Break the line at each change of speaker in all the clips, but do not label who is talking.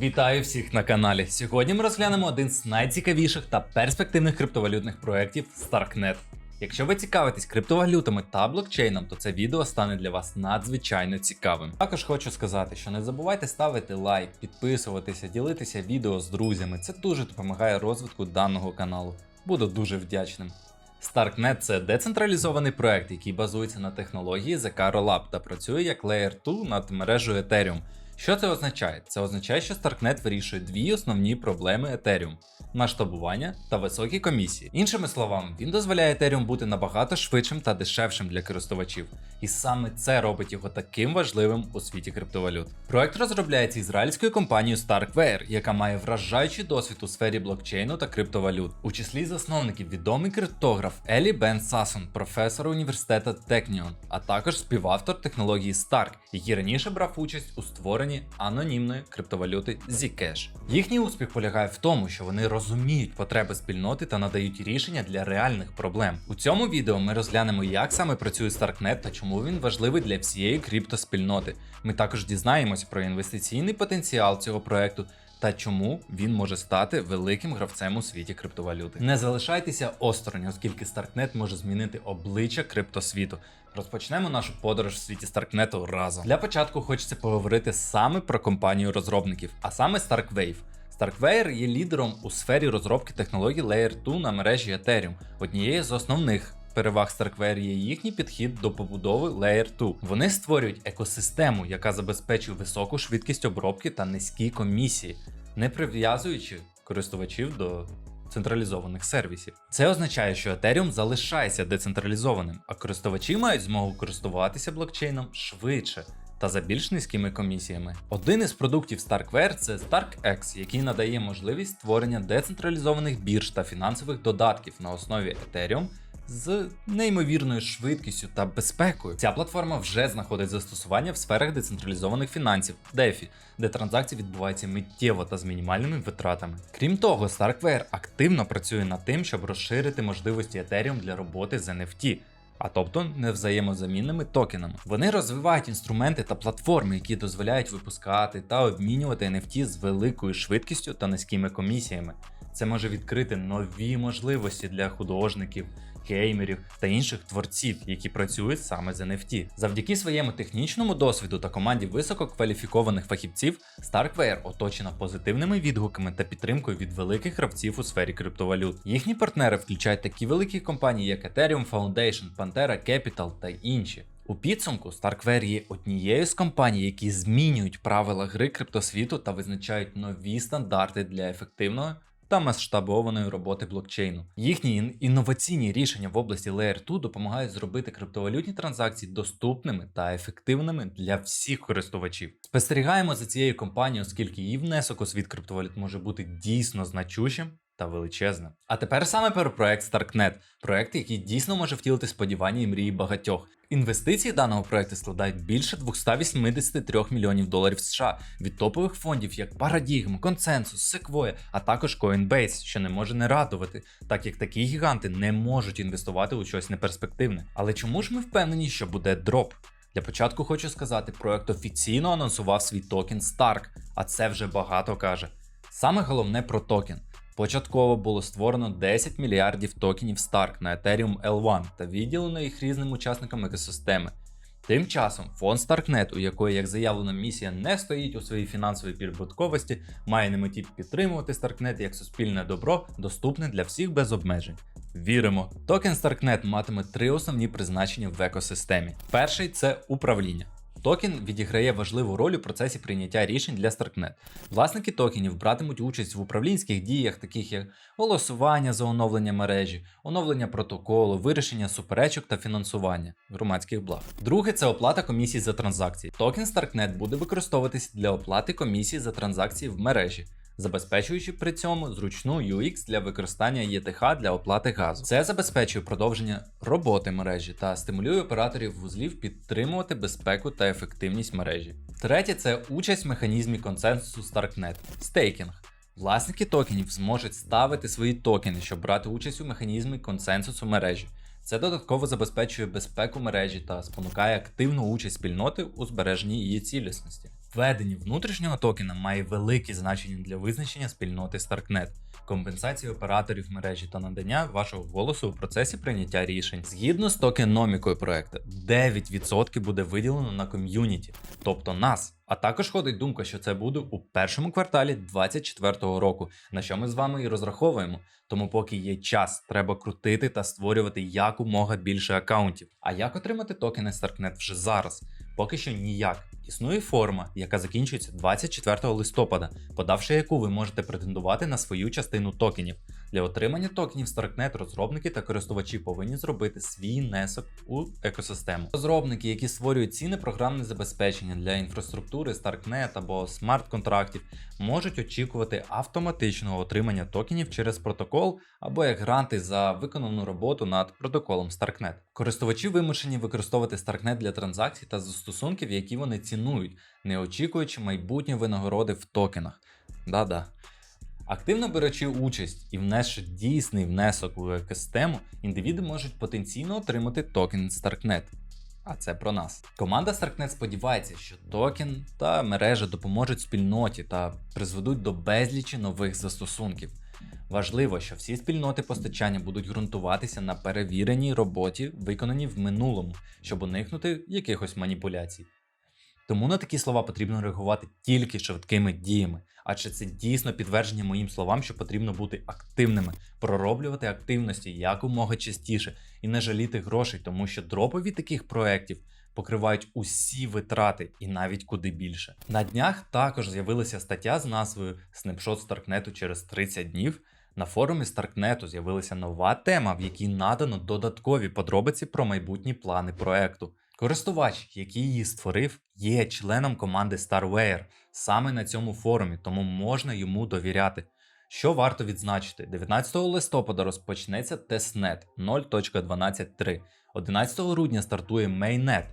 Вітаю всіх на каналі. Сьогодні ми розглянемо один з найцікавіших та перспективних криптовалютних проєктів Starknet. Якщо ви цікавитесь криптовалютами та блокчейном, то це відео стане для вас надзвичайно цікавим. Також хочу сказати, що не забувайте ставити лайк, підписуватися, ділитися відео з друзями. Це дуже допомагає розвитку даного каналу. Буду дуже вдячним. Starknet – це децентралізований проект, який базується на технології The Rollup та працює як Layer 2 над мережею Ethereum. Що це означає? Це означає, що Starknet вирішує дві основні проблеми Ethereum масштабування та високі комісії. Іншими словами, він дозволяє Ethereum бути набагато швидшим та дешевшим для користувачів. І саме це робить його таким важливим у світі криптовалют. Проект розробляється ізраїльською компанією Starkware, яка має вражаючий досвід у сфері блокчейну та криптовалют. У числі засновників відомий криптограф Елі Бен Сасон, професор університету Technion, а також співавтор технології Stark, який раніше брав участь у створенні анонімної криптовалюти Zcash. Їхній успіх полягає в тому, що вони розуміють потреби спільноти та надають рішення для реальних проблем. У цьому відео ми розглянемо, як саме працює Starknet та чому він важливий для всієї криптоспільноти. Ми також дізнаємося про інвестиційний потенціал цього проекту. Та чому він може стати великим гравцем у світі криптовалюти. Не залишайтеся осторонь, оскільки Starknet може змінити обличчя криптосвіту. Розпочнемо нашу подорож в світі Старкнету разом. Для початку хочеться поговорити саме про компанію розробників, а саме Starkwave. Starkware є лідером у сфері розробки технологій Layer 2 на мережі Ethereum. Однією з основних переваг Starkware є їхній підхід до побудови Layer 2. Вони створюють екосистему, яка забезпечує високу швидкість обробки та низькі комісії, не прив'язуючи користувачів до централізованих сервісів. Це означає, що Ethereum залишається децентралізованим, а користувачі мають змогу користуватися блокчейном швидше. Та за більш низькими комісіями. Один із продуктів StarkWare це StarkX, який надає можливість створення децентралізованих бірж та фінансових додатків на основі Ethereum з неймовірною швидкістю та безпекою. Ця платформа вже знаходить застосування в сферах децентралізованих фінансів DeFi, де транзакції відбуваються миттєво та з мінімальними витратами. Крім того, StarkWare активно працює над тим, щоб розширити можливості Ethereum для роботи з NFT. А тобто невзаємозамінними токенами. Вони розвивають інструменти та платформи, які дозволяють випускати та обмінювати NFT з великою швидкістю та низькими комісіями. Це може відкрити нові можливості для художників, геймерів та інших творців, які працюють саме з NFT. Завдяки своєму технічному досвіду та команді висококваліфікованих фахівців, Starkware оточена позитивними відгуками та підтримкою від великих гравців у сфері криптовалют. Їхні партнери включають такі великі компанії, як Ethereum Foundation, Pantera Capital та інші. У підсумку Starkware є однією з компаній, які змінюють правила гри криптосвіту та визначають нові стандарти для ефективного та масштабованої роботи блокчейну. Їхні інноваційні рішення в області Layer 2 допомагають зробити криптовалютні транзакції доступними та ефективними для всіх користувачів. Спостерігаємо за цією компанією, оскільки її внесок у світ криптовалют може бути дійсно значущим. Та величезним. А тепер саме про проект Starknet, проект, який дійсно може втілити сподівання і мрії багатьох. Інвестиції даного проекту складають більше 283 мільйонів доларів США від топових фондів як Paradigm, Consensus, Sequoia, а також Coinbase, що не може не радувати, так як такі гіганти не можуть інвестувати у щось неперспективне. Але чому ж ми впевнені, що буде дроп? Для початку хочу сказати, проект офіційно анонсував свій токен Stark, а це вже багато каже. Саме головне про токен. Початково було створено 10 мільярдів токенів Stark на Ethereum L1 та відділено їх різним учасникам екосистеми. Тим часом фонд Starknet, у якої, як заявлено, місія не стоїть у своїй фінансовій підбутковості, має на меті підтримувати Starknet як суспільне добро, доступне для всіх без обмежень. Віримо, токен Starknet матиме три основні призначення в екосистемі. Перший це управління. Токен відіграє важливу роль у процесі прийняття рішень для Starknet. Власники токенів братимуть участь в управлінських діях, таких як голосування за оновлення мережі, оновлення протоколу, вирішення суперечок та фінансування громадських благ. Друге це оплата комісій за транзакції. Токен Starknet буде використовуватись для оплати комісій за транзакції в мережі. Забезпечуючи при цьому зручну UX для використання ЄТХ для оплати газу. Це забезпечує продовження роботи мережі та стимулює операторів вузлів підтримувати безпеку та ефективність мережі. Третє це участь в механізмі консенсусу Starknet стейкінг. Власники токенів зможуть ставити свої токени, щоб брати участь у механізмі консенсусу мережі. Це додатково забезпечує безпеку мережі та спонукає активну участь спільноти у збереженні її цілісності. Введення внутрішнього токена має велике значення для визначення спільноти Starknet, компенсації операторів мережі та надання вашого голосу у процесі прийняття рішень. Згідно з токеномікою проекту, 9% буде виділено на ком'юніті, тобто нас. А також ходить думка, що це буде у першому кварталі 2024 року, на що ми з вами і розраховуємо. Тому, поки є час, треба крутити та створювати якомога більше акаунтів. А як отримати токени Starknet вже зараз? Поки що ніяк. Існує форма, яка закінчується 24 листопада, подавши яку ви можете претендувати на свою частину токенів. Для отримання токенів Starknet розробники та користувачі повинні зробити свій внесок у екосистему. Розробники, які створюють ціни програмне забезпечення для інфраструктури Starknet або смарт-контрактів, можуть очікувати автоматичного отримання токенів через протокол або як гранти за виконану роботу над протоколом Starknet. Користувачі вимушені використовувати Starknet для транзакцій та застосунків, які вони цінують, не очікуючи майбутньої винагороди в токенах. Да-да. Активно беручи участь і внесши дійсний внесок у екосистему, індивіди можуть потенційно отримати токен Starknet. А це про нас. Команда Starknet сподівається, що токен та мережа допоможуть спільноті та призведуть до безлічі нових застосунків. Важливо, що всі спільноти постачання будуть ґрунтуватися на перевіреній роботі, виконаній в минулому, щоб уникнути якихось маніпуляцій. Тому на такі слова потрібно реагувати тільки швидкими діями, адже це дійсно підтвердження моїм словам, що потрібно бути активними, пророблювати активності якомога частіше і не жаліти грошей, тому що дропові таких проєктів покривають усі витрати і навіть куди більше. На днях також з'явилася стаття з назвою Снапшот Старкнету через 30 днів. На форумі Старкнету з'явилася нова тема, в якій надано додаткові подробиці про майбутні плани проекту. Користувач, який її створив, є членом команди StarWare саме на цьому форумі, тому можна йому довіряти. Що варто відзначити, 19 листопада розпочнеться тестнет 0.12.3, 11 грудня стартує Mainnet,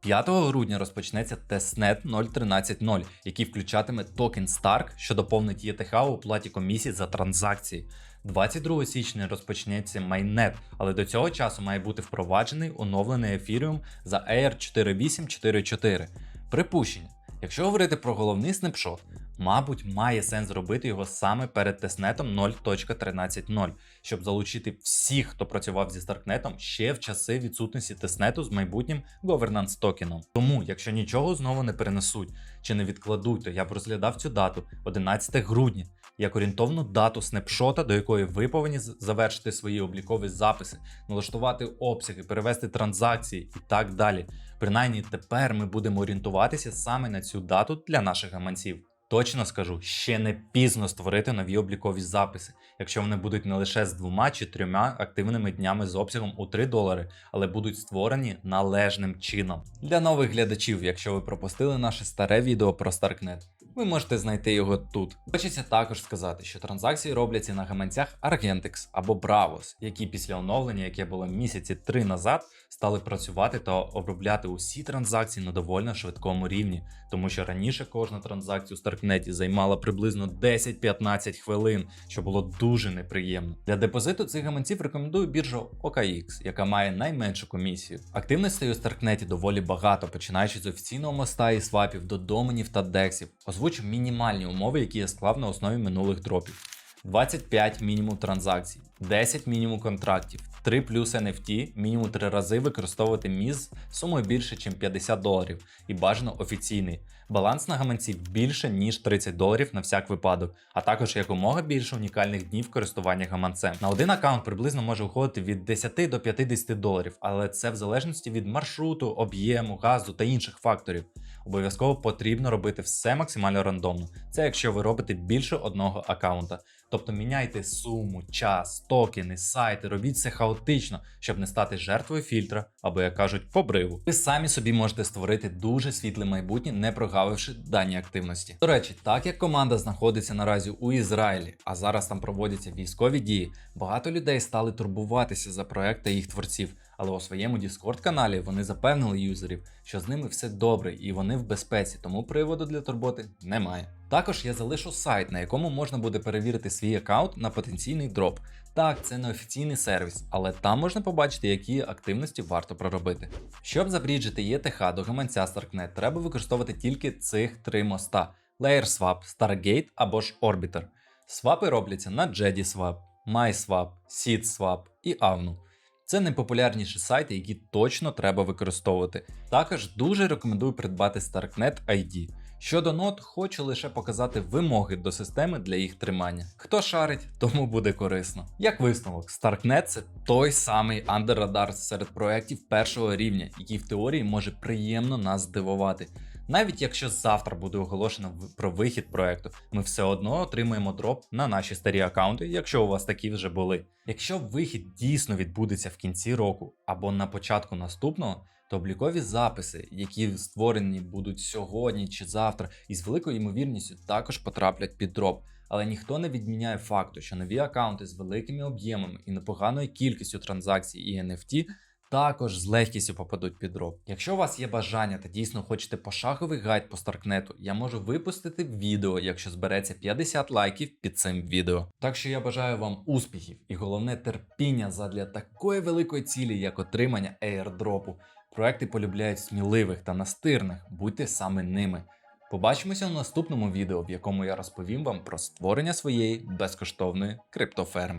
5 грудня розпочнеться тестнет 0.13.0, який включатиме токен Stark, що доповнить ЄТХ у оплаті комісії за транзакції. 22 січня розпочнеться майнет, але до цього часу має бути впроваджений оновлений ефіріум за AIR 4844. Припущення. Якщо говорити про головний снапшот, мабуть, має сенс зробити його саме перед тестнетом 0.13.0, щоб залучити всіх, хто працював зі Старкнетом ще в часи відсутності тестнету з майбутнім governance токеном. Тому, якщо нічого знову не перенесуть чи не відкладуть, то я б розглядав цю дату 11 грудня як орієнтовну дату снапшота, до якої ви повинні завершити свої облікові записи, налаштувати обсяги, перевести транзакції і так далі. Принаймні тепер ми будемо орієнтуватися саме на цю дату для наших гаманців. Точно скажу, ще не пізно створити нові облікові записи, якщо вони будуть не лише з двома чи трьома активними днями з обсягом у 3 долари, але будуть створені належним чином. Для нових глядачів, якщо ви пропустили наше старе відео про Starknet, ви можете знайти його тут. Хочеться також сказати, що транзакції робляться на гаманцях Argentix або Bravos, які після оновлення, яке було місяці три назад, стали працювати та обробляти усі транзакції на довольно швидкому рівні, тому що раніше кожна транзакція у Старкнеті займала приблизно 10-15 хвилин, що було дуже неприємно. Для депозиту цих гаманців рекомендую біржу OKX, яка має найменшу комісію. Активностей у Старкнеті доволі багато, починаючи з офіційного моста і свапів до доменів та дексів. Озвучу мінімальні умови, які я склав на основі минулих дропів. 25 мінімум транзакцій, 10 мінімум контрактів, 3 плюс NFT, мінімум 3 рази використовувати міз сумою більше, ніж 50 доларів і бажано офіційний. Баланс на гаманці більше, ніж 30 доларів на всяк випадок, а також якомога більше унікальних днів користування гаманцем. На один аккаунт приблизно може уходити від 10 до 50 доларів, але це в залежності від маршруту, об'єму, газу та інших факторів. Обов'язково потрібно робити все максимально рандомно. Це якщо ви робите більше одного аккаунта. Тобто міняйте суму, час, токени, сайти, робіть це хаотично, щоб не стати жертвою фільтра або, як кажуть, побриву. Ви самі собі можете створити дуже світле майбутнє, не прогавивши дані активності. До речі, так як команда знаходиться наразі у Ізраїлі, а зараз там проводяться військові дії, багато людей стали турбуватися за проект та їх творців. Але у своєму Discord каналі вони запевнили юзерів, що з ними все добре і вони в безпеці, тому приводу для турботи немає. Також я залишу сайт, на якому можна буде перевірити свій аккаунт на потенційний дроп. Так, це не офіційний сервіс, але там можна побачити, які активності варто проробити. Щоб забріджити ETH до гаманця Starknet, треба використовувати тільки цих три моста: LayerSwap, Stargate або ж Orbiter. Свапи робляться на JediSwap, MySwap, SeedSwap і Avnu. Це найпопулярніші сайти, які точно треба використовувати. Також дуже рекомендую придбати Starknet ID. Щодо нот, хочу лише показати вимоги до системи для їх тримання. Хто шарить, тому буде корисно. Як висновок, Starknet це той самий андеррадар серед проєктів першого рівня, який в теорії може приємно нас здивувати. Навіть якщо завтра буде оголошено про вихід проекту, ми все одно отримаємо дроп на наші старі аккаунти, якщо у вас такі вже були. Якщо вихід дійсно відбудеться в кінці року або на початку наступного, то облікові записи, які створені будуть сьогодні чи завтра, із великою ймовірністю також потраплять під дроп. Але ніхто не відміняє факту, що нові аккаунти з великими об'ємами і непоганою кількістю транзакцій і NFT також з легкістю попадуть під дроп. Якщо у вас є бажання та дійсно хочете пошаговий гайд по Старкнету, я можу випустити відео, якщо збереться 50 лайків під цим відео. Так що я бажаю вам успіхів і головне терпіння задля такої великої цілі, як отримання airdropу. Проекти полюбляють сміливих та настирних, будьте саме ними. Побачимося в наступному відео, в якому я розповім вам про створення своєї безкоштовної криптоферми.